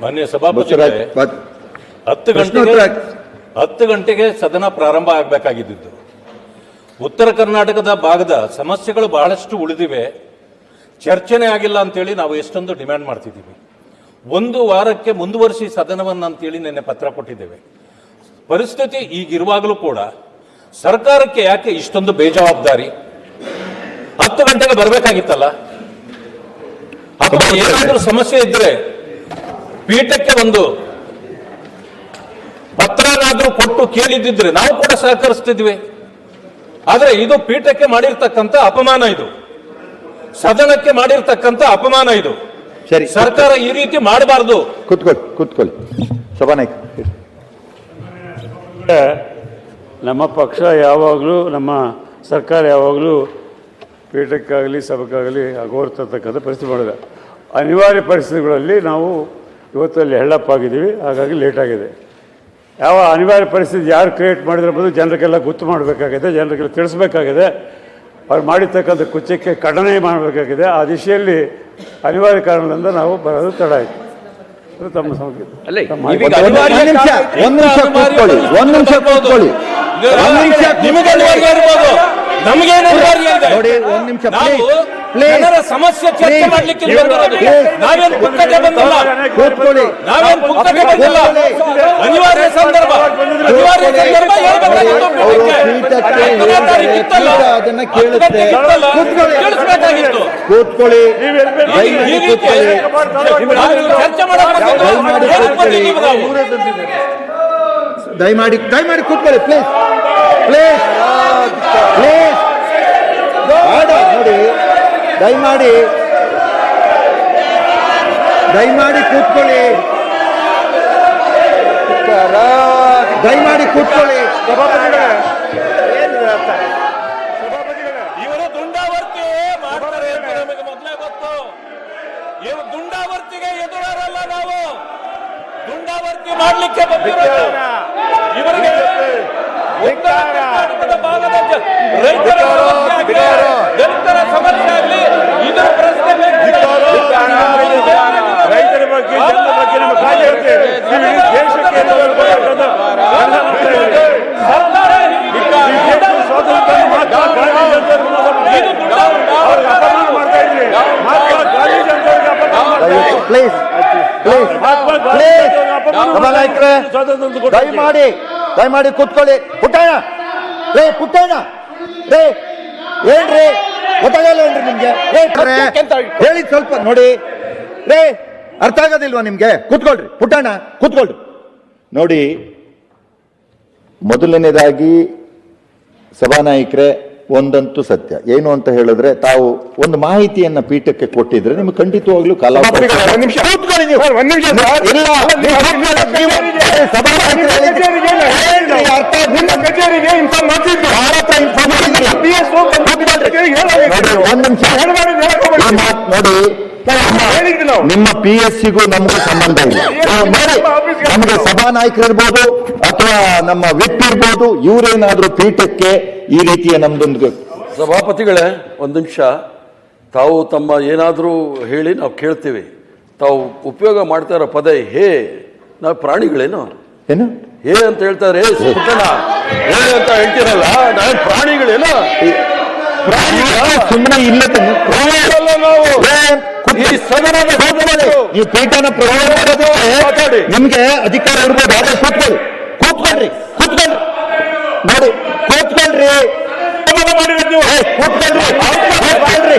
ಮಾನ್ಯ ಸಭಾಪತಿ ಹತ್ತು ಗಂಟೆಗೆ ಹತ್ತು ಗಂಟೆಗೆ ಸದನ ಪ್ರಾರಂಭ ಆಗಬೇಕಾಗಿದ್ದು ಉತ್ತರ ಕರ್ನಾಟಕದ ಭಾಗದ ಸಮಸ್ಯೆಗಳು ಬಹಳಷ್ಟು ಉಳಿದಿವೆ. ಚರ್ಚೆನೇ ಆಗಿಲ್ಲ ಅಂತೇಳಿ ನಾವು ಎಷ್ಟೊಂದು ಡಿಮ್ಯಾಂಡ್ ಮಾಡ್ತಿದ್ದೀವಿ. ಒಂದು ವಾರಕ್ಕೆ ಮುಂದುವರಿಸಿ ಸದನವನ್ನು ಅಂತೇಳಿ ನಿನ್ನೆ ಪತ್ರ ಕೊಟ್ಟಿದ್ದೇವೆ. ಪರಿಸ್ಥಿತಿ ಈಗಿರುವಾಗಲೂ ಕೂಡ ಸರ್ಕಾರಕ್ಕೆ ಯಾಕೆ ಇಷ್ಟೊಂದು ಬೇಜವಾಬ್ದಾರಿ? ಹತ್ತು ಗಂಟೆಗೆ ಬರಬೇಕಾಗಿತ್ತಲ್ಲ? ಅಥವಾ ಏನಾದರೂ ಸಮಸ್ಯೆ ಇದ್ರೆ ಪೀಠಕ್ಕೆ ಒಂದು ಪತ್ರನಾದ್ರೂ ಕೊಟ್ಟು ಕೇಳಿದ್ದಿದ್ರೆ ನಾವು ಕೂಡ ಸಹಕರಿಸ್ತಿದ್ವಿ. ಆದರೆ ಇದು ಪೀಠಕ್ಕೆ ಮಾಡಿರ್ತಕ್ಕಂಥ ಅಪಮಾನ ಇದು. ಸದನಕ್ಕೆ ಮಾಡಿರ್ತಕ್ಕಂಥ ಅಪಮಾನ ಇದು. ಸರಿ ಸರ್ಕಾರ ಈ ರೀತಿ ಮಾಡಬಾರದು. ಕೂತ್ಕೊಳ್ಳಿ ಕೂತ್ಕೊಳ್ಳಿ ಸಭಾನಾಯಕ ನಮ್ಮ ಪಕ್ಷ ಯಾವಾಗಲೂ ನಮ್ಮ ಸರ್ಕಾರ ಯಾವಾಗಲೂ ಪೀಠಕ್ಕಾಗಲಿ ಸಭಕ್ಕಾಗಲಿ ಅಗೋರ್ತಕ್ಕಂಥ ಪರಿಸ್ಥಿತಿ ಮಾಡಿದೆ. ಅನಿವಾರ್ಯ ಪರಿಸ್ಥಿತಿಗಳಲ್ಲಿ ನಾವು ಇವತ್ತಲ್ಲಿ ಹೆಳ್ಳಪ್ಪಾಗಿದ್ದೀವಿ ಹಾಗಾಗಿ ಲೇಟ್ ಆಗಿದೆ ಯಾವ ಅನಿವಾರ್ಯ ಪರಿಸ್ಥಿತಿ ಯಾರು ಕ್ರಿಯೇಟ್ ಮಾಡಿದ್ರೆ ಬಂದು ಜನರಿಗೆಲ್ಲ ಗೊತ್ತು ಮಾಡಬೇಕಾಗಿದೆ ಜನರಿಗೆಲ್ಲ ತಿಳಿಸ್ಬೇಕಾಗಿದೆ ಅವ್ರು ಮಾಡಿರ್ತಕ್ಕಂಥ ಕುಚ್ಚಕ್ಕೆ ಖಂಡನೆ ಮಾಡಬೇಕಾಗಿದೆ ಆ ದಿಶೆಯಲ್ಲಿ ಅನಿವಾರ್ಯ ಕಾರಣದಿಂದ ನಾವು ಬರೋದು ತಡ ಆಯಿತು ಅದು ತಮ್ಮ ಸಂಗೀತ ಅಲ್ಲ, ಒಂದು ಅನಿವಾರ್ಯ ನಿಮಿಷ ಒಂದು ನಿಮಿಷ ಕೂತ್ಕೊಳ್ಳಿ ಒಂದು ನಿಮಿಷ ಕೂತ್ಕೊಳ್ಳಿ ಒಂದು ನಿಮಿಷ ನಿಮಗೆ ಅನಿವಾರ್ಯ ಇರ್ಬೋದು ನಮಗೇನು ಅನಿವಾರ್ಯ ಇದೆ ನೋಡಿ ಒಂದು ನಿಮಿಷ ಜನರ ಸಮಸ್ಯೆ ಚರ್ಚೆ. ಮಾಡ್ಲಿಕ್ಕೆ. ನಾವೇನು ಪುಕ್ಕಟೆ ಬಂದಿಲ್ಲ. ಕೂತ್ಕೊಳ್ಳಿ. ನಾವೇನು ಪುಕ್ಕಟೆ ಬಂದಿಲ್ಲ. ಅನಿವಾರ್ಯ ಸಂದರ್ಭ. ಅನಿವಾರ್ಯ ಸಂದರ್ಭ ಕೇಳಿಸ್ಬೇಕಾಗಿತ್ತು. ಕೂತ್ಕೊಳ್ಳಿ. ಚರ್ಚೆ ಮಾಡಬೇಕು ದಯಮಾಡಿ? ದಯಮಾಡಿ ಕೂತ್ಕೊಳ್ಳಿ ಪ್ಲೀಸ್ ಪ್ಲೀಸ್ ಬೇಡ ನೋಡಿ ದಯಮಾಡಿ ದಯಮಾಡಿ ಕೂತ್ಕೊಳ್ಳಿ. ದಯಮಾಡಿ ಕೂತ್ಕೊಳ್ಳಿ. ಇವರು ದುಂಡಾವರ್ತಿ ಮಾಡ್ತಾರೆ ಅಂತ ನಮಗೆ ಮೊದಲೇ ಗೊತ್ತು. ಇವರು ದುಂಡಾವರ್ತಿಗೆ ಎದುರಲ್ಲ ನಾವು. ದುಂಡಾವರ್ತಿ ಮಾಡ್ಲಿಕ್ಕೆ ಬಂದಿರೋದು. ಇವರಿಗೆ ಭಾಗದ ಜ- ರೈತರ ಸಮಸ್ಯೆ ಆಗ್ಲಿ, ದಲಿತರ ಸಮಸ್ಯೆ ಆಗಲಿ ಇದರ ಪ್ರಶ್ನೆ ಬೇಕು. ರೈತರ ಬಗ್ಗೆ ಜನರ ಬಗ್ಗೆ ನಮ್ಮ ಕಾಳಜಿ ಇರುತ್ತೆ ನೀವು ಇಡೀ ದೇಶಕ್ಕೆ ಏನು ಹೇಳ್ಬೇಕಂತಂದು ನಾನು ಹೇಳ್ತಾ ಇದ್ದೀನಿ. ಸರ್ಕಾರ ಈ ದೇಶದ ಸ್ವಾತಂತ್ರ್ಯವನ್ನು ಮಹಾತ್ಮ ಗಾಂಧೀಜಿ ಅಂತ ಅವ್ರಿಗೆ ಅಪಮಾನ ಮಾಡ್ತಾ ಇದ್ರಿ ಮಹಾತ್ಮ ಗಾಂಧೀಜಿ ಅಂತ ಅವ್ರಿಗೆ ಅಪಮಾನ ಮಾಡ್ತಾ ಇದ್ರಿ. ಪ್ಲೀಸ್ ಪ್ಲೀಸ್ ಪ್ಲೀಸ್ ಮಾಡಿ ಸಭಾನಾಯಕರೇ ಮಾಡಿ. ದಯಮಾಡಿ ದಯಮಾಡಿ ಕೂತ್ಕೊಳ್ಳಿ. ಪುಟ್ಟಣ್ಣ ರೇ ಪುಟ್ಟಣ್ಣ. ರೇ ಏನ್ರಿ? ಗೊತ್ತಾಗಲ್ಲ ಏನ್ರಿ ನಿಮ್ಗೆ? ಹೇಳಿ ಸ್ವಲ್ಪ ನೋಡಿ. ರೇ ಅರ್ಥ ಆಗೋದಿಲ್ವಾ ನಿಮ್ಗೆ? ಕೂತ್ಕೊಳ್ರಿ. ಪುಟ್ಟಣ್ಣ ಕೂತ್ಕೊಳ್ರಿ. ನೋಡಿ ಮೊದಲನೇದಾಗಿ ಸಭಾನಾಯಕರೇ ಒಂದಂತೂ ಸತ್ಯ. ಏನು ಅಂತ ಹೇಳಿದ್ರೆ ತಾವು ಒಂದು ಮಾಹಿತಿಯನ್ನ ಪೀಠಕ್ಕೆ ಕೊಟ್ಟಿದ್ರೆ ನಿಮ್ಗೆ ಖಂಡಿತವಾಗ್ಲೂ ಹತ್ರ ನೋಡಿ. ನಿಮ್ಮ- ಪಿ ಎಸ್ ಸಿಗೂ ನಮಗೂ ಸಂಬಂಧ ಇಲ್ಲ. ನಮಗೆ ಸಭಾ ನಾಯಕರಿರ್ಬೋದು ಅಥವಾ ನಮ್ಮ ವಿಪ್ ಇರ್ಬೋದು ಇವರೇನಾದ್ರೂ ಪೀಠಕ್ಕೆ ಈ ರೀತಿಯ ನಮ್ದೊಂದು ಸಭಾಪತಿಗಳೇ ಒಂದು ನಿಮಿಷ. ತಾವು ತಮ್ಮ ಏನಾದರೂ ಹೇಳಿ ನಾವು ಕೇಳ್ತೀವಿ. ತಾವು ಉಪಯೋಗ ಮಾಡ್ತಾ ಇರೋ ಪದ ಹೇ ನಾವು ಪ್ರಾಣಿಗಳೇನು? ಏನು? ಹೇ ಅಂತ ಹೇಳ್ತಾರೆ ಹೇ ಅಂತ ಹೇಳ್ತೀರಲ್ಲ ನಾವು ಪ್ರಾಣಿಗಳೇನು? ಸುಮ್ಮನೆ ಇಲ್ಲ ನಾವು. ನೀವು ಪೀಠನ ನಿಮ್ಗೆ ಅಧಿಕಾರ ಇರ್ಬೋದು ಆದ್ರೆ ಕೂತ್ಕೊಳ್ಳಿ. ಕೂತ್ಕೊಳ್ರಿ ಕೂತ್ಕೊಳ್ರಿ ನೋಡಿ. ಕೂತ್ಕೊಳ್ರಿ ಏ, ಕೂತ್ಕೊಳ್ರಿ